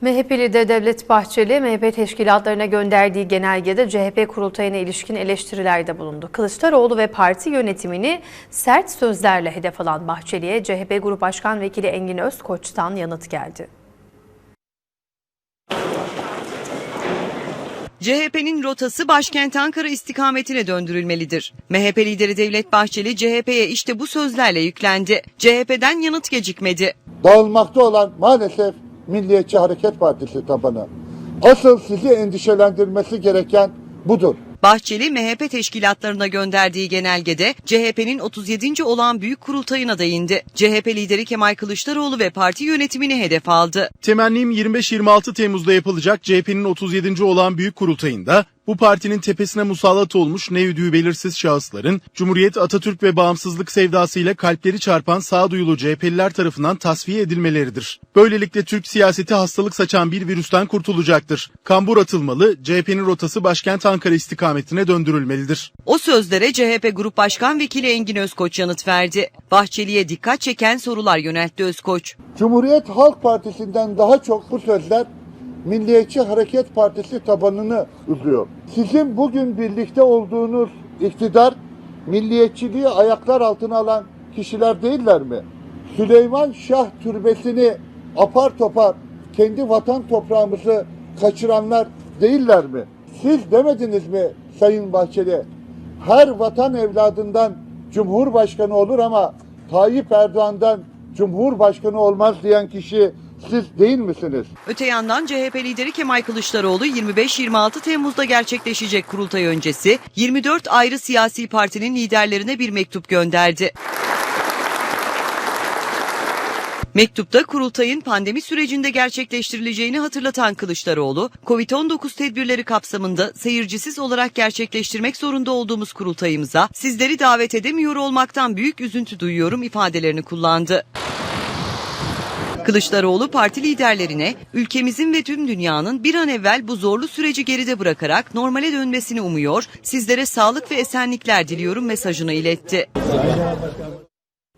MHP'li de Devlet Bahçeli, MHP teşkilatlarına gönderdiği genelgede CHP kurultayına ilişkin eleştirilerde bulundu. Kılıçdaroğlu ve parti yönetimini sert sözlerle hedef alan Bahçeli'ye CHP Grup Başkan Vekili Engin Özkoç'tan yanıt geldi. CHP'nin rotası başkent Ankara istikametine döndürülmelidir. MHP lideri Devlet Bahçeli CHP'ye işte bu sözlerle yüklendi. CHP'den yanıt gecikmedi. dağılmakta olan maalesef Milliyetçi Hareket Partisi tabanı. Asıl sizi endişelendirmesi gereken budur. Bahçeli MHP teşkilatlarına gönderdiği genelgede CHP'nin 37. olan büyük kurultayına değindi. CHP lideri Kemal Kılıçdaroğlu ve parti yönetimini hedef aldı. Temennim 25-26 Temmuz'da yapılacak CHP'nin 37. olan büyük kurultayında bu partinin tepesine musallat olmuş ne üdüğü belirsiz şahısların Cumhuriyet, Atatürk ve bağımsızlık sevdasıyla kalpleri çarpan sağduyulu CHP'liler tarafından tasfiye edilmeleridir. Böylelikle Türk siyaseti hastalık saçan bir virüsten kurtulacaktır. Kambur atılmalı, CHP'nin rotası başkent Ankara istikametine döndürülmelidir. O sözlere CHP Grup Başkan Vekili Engin Özkoç yanıt verdi. Bahçeli'ye dikkat çeken sorular yöneltti Özkoç. Cumhuriyet Halk Partisi'nden daha çok bu sözler Milliyetçi Hareket Partisi tabanını üzüyor. Sizin bugün birlikte olduğunuz iktidar milliyetçiliği ayaklar altına alan kişiler değiller mi? Süleyman Şah türbesini apar topar kendi vatan toprağımızı kaçıranlar değiller mi? Siz demediniz mi Sayın Bahçeli? Her vatan evladından Cumhurbaşkanı olur ama Tayyip Erdoğan'dan Cumhurbaşkanı olmaz diyen kişi siz değil misiniz? Öte yandan CHP lideri Kemal Kılıçdaroğlu 25-26 Temmuz'da gerçekleşecek kurultay öncesi 24 ayrı siyasi partinin liderlerine bir mektup gönderdi. Mektupta kurultayın pandemi sürecinde gerçekleştirileceğini hatırlatan Kılıçdaroğlu, Covid-19 tedbirleri kapsamında seyircisiz olarak gerçekleştirmek zorunda olduğumuz kurultayımıza sizleri davet edemiyor olmaktan büyük üzüntü duyuyorum ifadelerini kullandı. Kılıçdaroğlu parti liderlerine ülkemizin ve tüm dünyanın bir an evvel bu zorlu süreci geride bırakarak normale dönmesini umuyor, sizlere sağlık ve esenlikler diliyorum mesajını iletti.